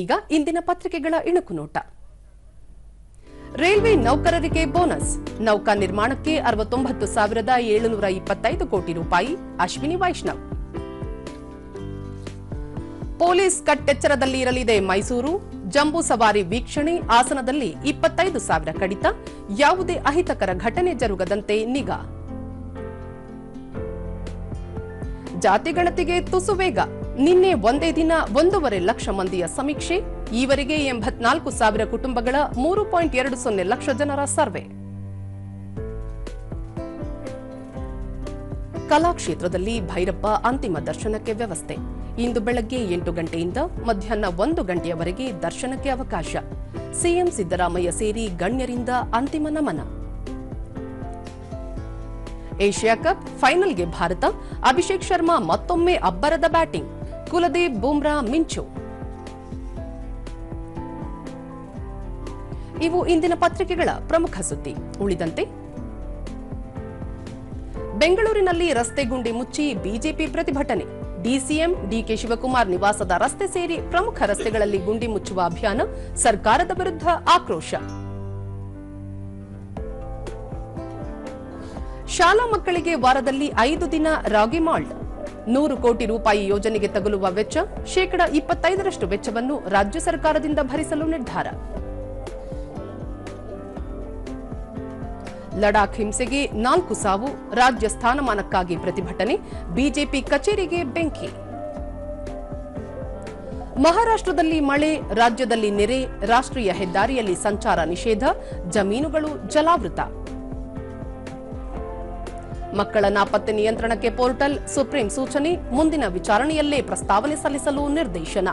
ಈಗ ಇಂದಿನ ಪತ್ರಿಕೆಗಳ ಇಣುಕು ನೋಟ ರೈಲ್ವೆ ನೌಕರರಿಗೆ ಬೋನಸ್. ನೌಕಾ ನಿರ್ಮಾಣಕ್ಕೆ ಅರವತ್ತೊಂಬತ್ತು ಸಾವಿರದ ಏಳುನೂರ ಇಪ್ಪತ್ತೈದು ಕೋಟಿ ರೂಪಾಯಿ, ಅಶ್ವಿನಿ ವೈಷ್ಣವ್. ಪೊಲೀಸ್ ಕಟ್ಟೆಚ್ಚರದಲ್ಲಿ ಇರಲಿದೆ ಮೈಸೂರು. ಜಂಬೂ ಸವಾರಿ ವೀಕ್ಷಣೆ ಆಸನದಲ್ಲಿ ಇಪ್ಪತ್ತೈದು ಸಾವಿರ ಕಡಿತ, ಯಾವುದೇ ಅಹಿತಕರ ಘಟನೆ ಜರುಗದಂತೆ ನಿಗಾ. ಜಾತಿಗಣತಿಗೆ ತುಸು ವೇಗ. ನಿನ್ನೆ ಒಂದೇ ದಿನ ಒಂದೂವರೆ ಲಕ್ಷ ಮಂದಿಯ ಸಮೀಕ್ಷೆ, ಈವರೆಗೆ ಎಂಬತ್ನಾಲ್ಕು ಸಾವಿರ ಕುಟುಂಬಗಳ ಮೂರು ಪಾಯಿಂಟ್ ಎರಡು ಸೊನ್ನೆ ಲಕ್ಷ ಜನರ ಸರ್ವೆ. ಕಲಾಕ್ಷೇತ್ರದಲ್ಲಿ ಭೈರಪ್ಪ ಅಂತಿಮ ದರ್ಶನಕ್ಕೆ ವ್ಯವಸ್ಥೆ. ಇಂದು ಬೆಳಗ್ಗೆ ಎಂಟು ಗಂಟೆಯಿಂದ ಮಧ್ಯಾಹ್ನ ಒಂದು ಗಂಟೆಯವರೆಗೆ ದರ್ಶನಕ್ಕೆ ಅವಕಾಶ. ಸಿಎಂ ಸಿದ್ದರಾಮಯ್ಯ ಸೇರಿ ಗಣ್ಯರಿಂದ ಅಂತಿಮ ನಮನ. ಏಷ್ಯಾ ಕಪ್ ಫೈನಲ್ಗೆ ಭಾರತ, ಅಭಿಷೇಕ್ ಶರ್ಮಾ ಮತ್ತೊಮ್ಮೆ ಅಬ್ಬರದ ಬ್ಯಾಟಿಂಗ್. ಕುಲದೀಪ್ ಬೂಮ್ರಾ ಮಿಂಚು. ಇವು ಇಂದಿನ ಪತ್ರಿಕೆಗಳ ಪ್ರಮುಖ ಸುದ್ದಿ. ಉಳಿದಂತೆ, ಬೆಂಗಳೂರಿನಲ್ಲಿ ರಸ್ತೆ ಗುಂಡಿ ಮುಚ್ಚಿ ಬಿಜೆಪಿ ಪ್ರತಿಭಟನೆ. ಡಿಸಿಎಂ ಡಿಕೆ ಶಿವಕುಮಾರ್ ನಿವಾಸದ ರಸ್ತೆ ಸೇರಿ ಪ್ರಮುಖ ರಸ್ತೆಗಳಲ್ಲಿ ಗುಂಡಿ ಮುಚ್ಚುವ ಅಭಿಯಾನ ಸರ್ಕಾರದ ವಿರುದ್ಧ ಆಕ್ರೋಶ. ಶಾಲಾ ಮಕ್ಕಳಿಗೆ ವಾರದಲ್ಲಿ ಐದು ದಿನ ರಾಗಿ ಮಾಲ್ಟ್. ನೂರು ಕೋಟಿ ರೂಪಾಯಿ ಯೋಜನೆಗೆ ತಗುಲುವ ವೆಚ್ಚ, ಶೇಕಡ ಇಪ್ಪತ್ತೈದರಷ್ಟು ವೆಚ್ಚವನ್ನು ರಾಜ್ಯ ಸರ್ಕಾರದಿಂದ ಭರಿಸಲು ನಿರ್ಧಾರ. ಲಡಾಖ್ ಹಿಂಸೆಗೆ ನಾಲ್ಕು ಸಾವು, ರಾಜ್ಯ ಸ್ಥಾನಮಾನಕ್ಕಾಗಿ ಪ್ರತಿಭಟನೆ, ಬಿಜೆಪಿ ಕಚೇರಿಗೆ ಬೆಂಕಿ. ಮಹಾರಾಷ್ಟ್ರದಲ್ಲಿ ಮಳೆ, ರಾಜ್ಯದಲ್ಲಿ ನೆರೆ, ರಾಷ್ಟ್ರೀಯ ಹೆದ್ದಾರಿಯಲ್ಲಿ ಸಂಚಾರ ನಿಷೇಧ, ಜಮೀನುಗಳು ಜಲಾವೃತ. ಮಕ್ಕಳ ನಾಪತ್ತೆ ನಿಯಂತ್ರಣಕ್ಕೆ ಪೋರ್ಟಲ್ ಸುಪ್ರೀಂ ಸೂಚನೆ ಮುಂದಿನ ವಿಚಾರಣೆಯಲ್ಲೇ ಪ್ರಸ್ತಾವನೆ ಸಲ್ಲಿಸಲು ನಿರ್ದೇಶನ.